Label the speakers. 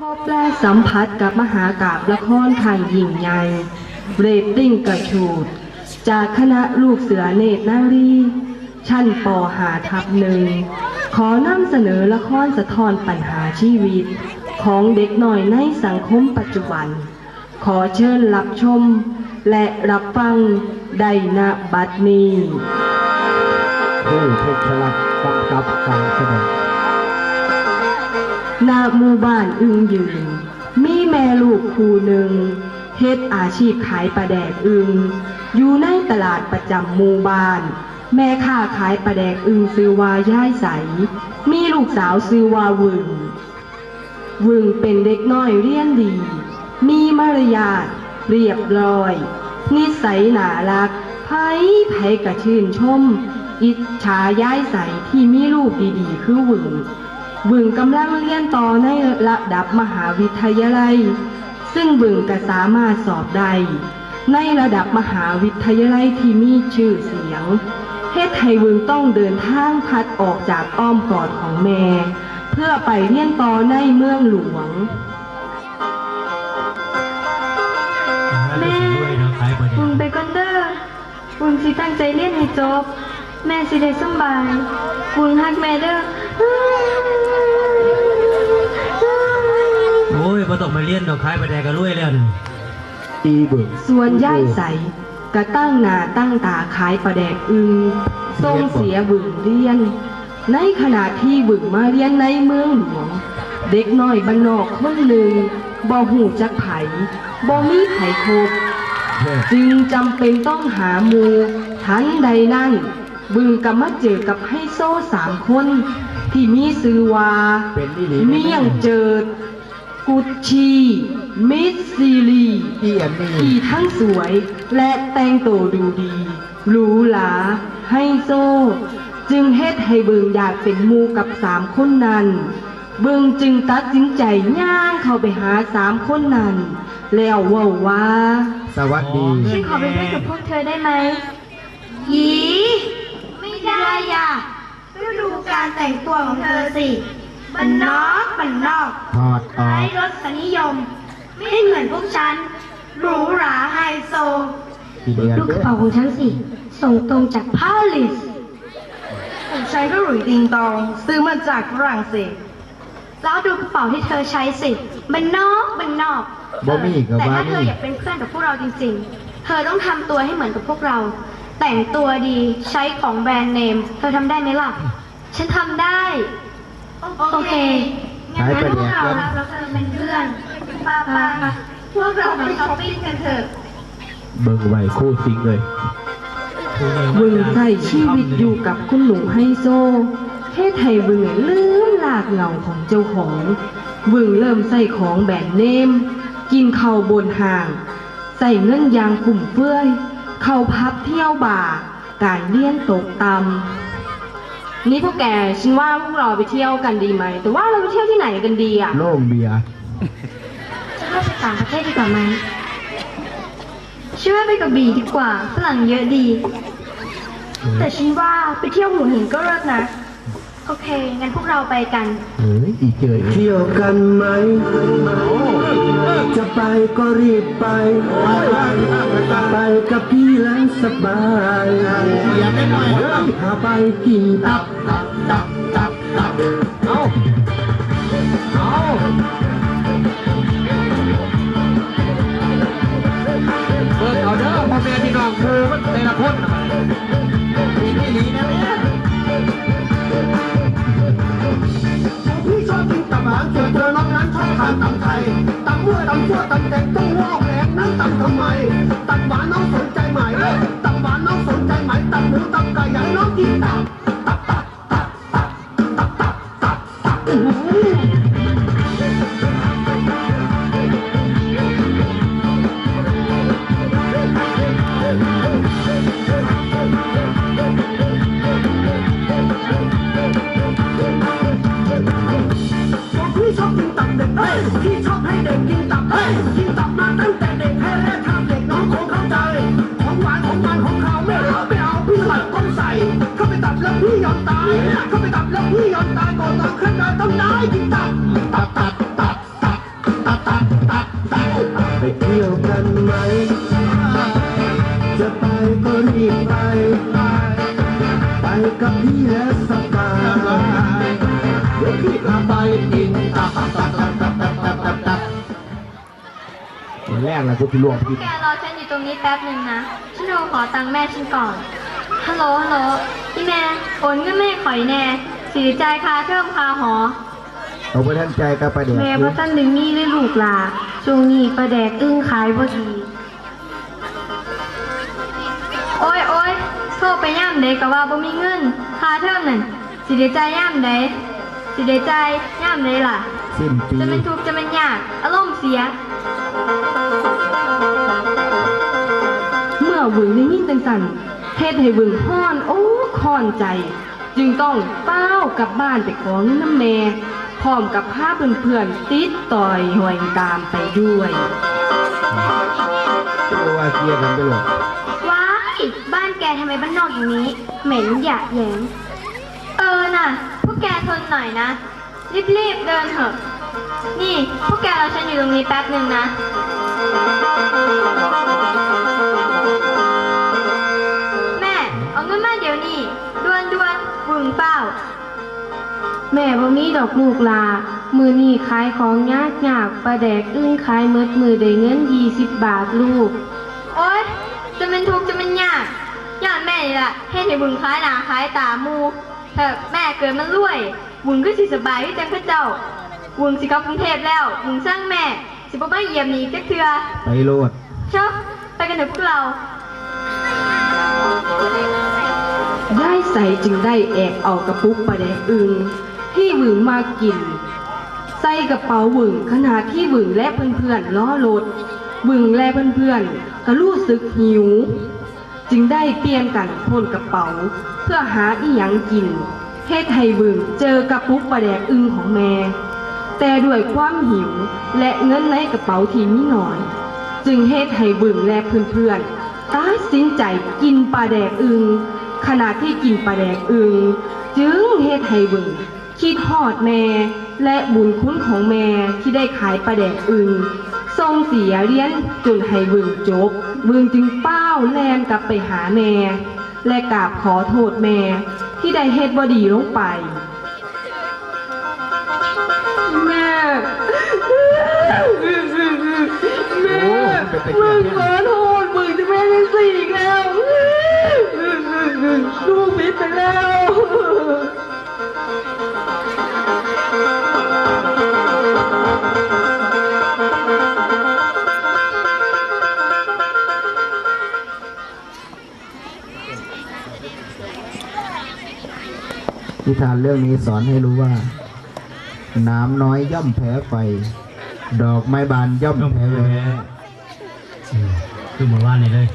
Speaker 1: พบและสัมผัสกับมหากาบละครทางยิ่งใหญ่เรตติ้งกระชูด จากคณะลูกเสือเนตรนารีชั้นปหาทับหนึ่ง ขอนำเสนอละครสะท้อนปัญหาชีวิต ของเด็กหน่อยในสังคมปัจจุบัน ขอเชิญรับชม และรับฟังได้ณบัดนี้
Speaker 2: ผู้เพชรลักษ์กำกับการแสดง
Speaker 1: หน้าหมู่บ้านอึงยืน มีแม่ลูกคู่หนึ่งเฮ็ดอาชีพขายปลาแดกอึงอยู่ในตลาดประจำหมู่บ้าน แม่ค้าขายปลาแดกอึงซื้อว่าย่ายใส มีลูกสาวซื้อว่าวึงวึงเป็นเด็กน้อยเรียนดี มีมารยาทเรียบร้อย นิสัยน่ารักไผไผกระชื่นชม อิจฉาย้ายใสที่มีลูกดีๆ คือวึง บึงกำลังเรียนต่อในระดับมหาวิทยาลัย ซึ่งบึงก็สามารถสอบได้ในระดับมหาวิทยาลัยที่มีชื่อเสียงเฮ็ดให้บึงต้องเดินทางพัดออกจากอ้อมกอดของแม่ เพื่อไปเรียนต่อในเมืองหลวง
Speaker 3: แม่บุญไปก่อนเด้อบุญสิตั้งใจเรียนให้จบ แม่สิได้สำบายบุญฮักแม่เด้อ
Speaker 4: โอ้ยมาตกมาเลี้ยนดอกคายไปแดกกันรวยแล้วนี่
Speaker 2: อีเบิก
Speaker 1: ส่วนย่ายใสก็ตั้งหนาตั้งตาขายปลาแดกอึงทรงเสียบึงเรียน ในขณะที่บึงมาเรียนในเมืองหลวง เด็กน้อยบ้านนอกคนหนึ่งบ่หูจักไผบ่มีไผคบจึงจำเป็นต้องหาหมูทันใดนั่น บึงก็มาเจอกับไฮโซสามคน ที่มีซื้อว่า
Speaker 2: เป็นอีหลี
Speaker 1: เมี่ยงเจิด กุชชีมิสซีรี
Speaker 2: อีอันนี้
Speaker 1: ที่ทั้งสวยและแต่งตัวดูดีหรูหราให้โซ จึงเฮ็ดให้เบิงอยากเป็นหมูกับสามคนนั้น เบิงจึงตัดสินใจย่างเข้าไปหาสามคนนั้น แล้วเว่าว่า
Speaker 2: สวัสดี
Speaker 3: ฉันขอไปเล่นกับพวกเธอได้ไหมยีไม่ได้อะก็ดูการแต่งตัวของเธอสิ บันนอกบันนอก
Speaker 2: ถอดออ
Speaker 3: ไร้
Speaker 2: ก
Speaker 3: รสนิยม ไม่เหมือนพวกฉันหรูหราไฮโซ
Speaker 2: อีเดือน
Speaker 3: ดูกระเป๋าของฉันสิ ส่งตรงจากปารีส
Speaker 1: ผมใช้ก็หลุยติงตอง ซื้อมาจากฝรั่งเศส
Speaker 3: แล้วดูกระเป๋าที่เธอใช้สิ มันนอกมันนอก
Speaker 2: บ่มีกับ
Speaker 3: แต่
Speaker 2: ว่า
Speaker 3: ถ้าเธอ
Speaker 2: นี่
Speaker 3: อยากเป็นเพื่อนกับพวกเราจริงๆ เธอต้องทำตัวให้เหมือนกับพวกเรา แต่งตัวดีใช้ของแบรนด์เนม เธอทำได้ไหมล่ะ ฉันทำได้ โอเค
Speaker 2: ขายไป
Speaker 3: พว
Speaker 2: แด
Speaker 3: ก
Speaker 2: ก
Speaker 3: เรา
Speaker 2: กัน
Speaker 3: เราเธอเป็นเพื่อนป้าป้าพวกเราไปช้อปปิ้งกันเถอะ
Speaker 2: เบิ่งไว้คู่ซิงเลย
Speaker 1: วึงใส่ชีวิตอยู่กับคุณหนูไฮโซเฮ็ดให้วึงลืมลากเหงาของเจ้าของวึงเริ่มใส่ของแบรนด์เนม กินข้าวบนห่าง ใส่เงินยางกุ่มเฟื่อย เข้าพับเที่ยวบ่า การเลี้ยนตกตำ นี่พวกแกฉันว่าพวกเราไปเที่ยวกันดีไหม แต่ว่าเราไปเที่ยวที่ไหนกันดีอะ
Speaker 2: โล่งเบียร์
Speaker 3: ฉันว่าไปต่างประเทศดีกว่าไหมฉันว่าไปกระบี่ดีกว่าฝรั่งเยอะดี แต่ฉันว่าไปเที่ยวหัวหินก็เลิศนะ โอเค งั้นพวกเราไปกัน
Speaker 2: เฮ้ยอีเจย
Speaker 5: เที่ยวกันไหม จะไปก็รีบไป ไปกับพี่แล้วสบายพาไปกินตับตับตับตับตับ
Speaker 2: เอาเอาเบิ่งเอาเด้อพ่อแม่พี่น้องคือมันแต่ละคนน่ะมีที่หลีนะแม่
Speaker 5: Oh, ต้นไม้ที่ตัดตัดตัดตัดตัดตัดตัดตัดตัดไปเที่ยวกันไหม จะไปก็รีบไป ไปกับพี่และสบายเดี๋ยวพี่พาไปกินตับตับตับตับตับตับตับตับแรกนะพวกพี่ล่วงพี่
Speaker 3: แกรอฉันอยู่ตรงนี้แป๊บหนึ่งนะ ฉันโทรขอตังค์แม่ฉันก่อน ฮัลโหลฮัลโหลพี่แม่โอนเงินแม่ขอยแน่ สีใจายคาเทิมคาหอ
Speaker 5: เอาไปท่านใจกับไปเดี๋ยว
Speaker 3: แม่ว่าท่านดึงมีเลยลูกหลาช่วงนี้ประแดกอึ้งขายบ่ดีโอ้ยโอ้ยโทรไปย่ามใดก็ว่าบ่มีเงินค่าเทอมนั่นสิได้จ่ายย่ามใดสิได้จ่ายย่ามใดล่ะ
Speaker 5: สิ้นปี
Speaker 3: จะเป็นทุกข์จะเป็นยากอารมณ์เสีย
Speaker 1: เมื่อวึงได้ยินจังสันเฮ็ดให้วึงฮ้อน โอ้คอนใจ จึงต้องเป้าวกลับบ้านไปขอเงินน้ำแม่พร้อมกับพาเพื่อนๆติดต่อยหวยตามไปด้วย
Speaker 5: จะว่าเคลียร์กันไปหรอก
Speaker 3: ว้ายบ้านแกทำไมบ้านนอกอย่างนี้ เหม็นหยาแยงเออน่ะ พวกแกทนหน่อยนะ รีบๆเดินเถอะ นี่ พวกแกรอฉันอยู่ตรงนี้แป๊บหนึ่งนะ นเปล่า
Speaker 6: แม่บ่มีดอกลูกลา มือนี่ขายของยากยากปลาแดกอึ้งขายเมดมือได้เงินยี่สิบบาทลูก
Speaker 3: โอ๊ย จะเป็นทุกข์จะเป็นยากยอดแม่นี่แหละให้บุญคล้ายหนาคล้ายตาหมูเถอะแม่เกิดมันรวย บุญก็สิสบายที่จังพระเจ้า บุญสิกลับกรุงเทพแล้ว บุญสร้างแม่ สิบ่มาเยี่ยมนี่จักเทือ
Speaker 5: ไปโลด
Speaker 3: เชอะไปกันเถอะพวกเรา
Speaker 1: ยายใสจึงได้แอบเอากระปุกปลาแดกอึงที่หวึงมากิน ใส่กระเป๋าหวึงขณะที่หวึงและเพื่อนๆล้อรถหวึงและเพื่อนๆก็รู้สึกหิว จึงได้เปลี่ยนกันพ่นกระเป๋า เพื่อหาอีหยังกินเฮ็ดให้หวึงเจอกระปุกปลาแดกอึงของแม่ แต่ด้วยความหิวและเงินในกระเป๋าที่มีน้อย จึงเฮ็ดให้บึงและเพื่อนๆตัดสินใจกินปลาแดกอึง ขณะที่กินปลาแดกอึงจึงเฮ็ดให้บึงคิดฮอดแม่และบุญคุณของแม่ที่ได้ขายปลาแดกอึงทรงเสียเลี้ยนจนให้บึงจบบึงจึงเป้าวแลนกลับไปหาแม่ และกราบขอโทษแม่ที่ได้เฮ็ดบ่ดีลงไปแม่แม่มึงขอโทษมึงจะไม่ได้สิอีกแล้ว ลูกผิดไปแล้ว
Speaker 5: นิทานเรื่องนี้สอนให้รู้ว่า น้ำน้อยย่อมแพ้ไฟ ดอกไม้บานย่อมแพ้
Speaker 4: แพ้คือหมู่านี่เลย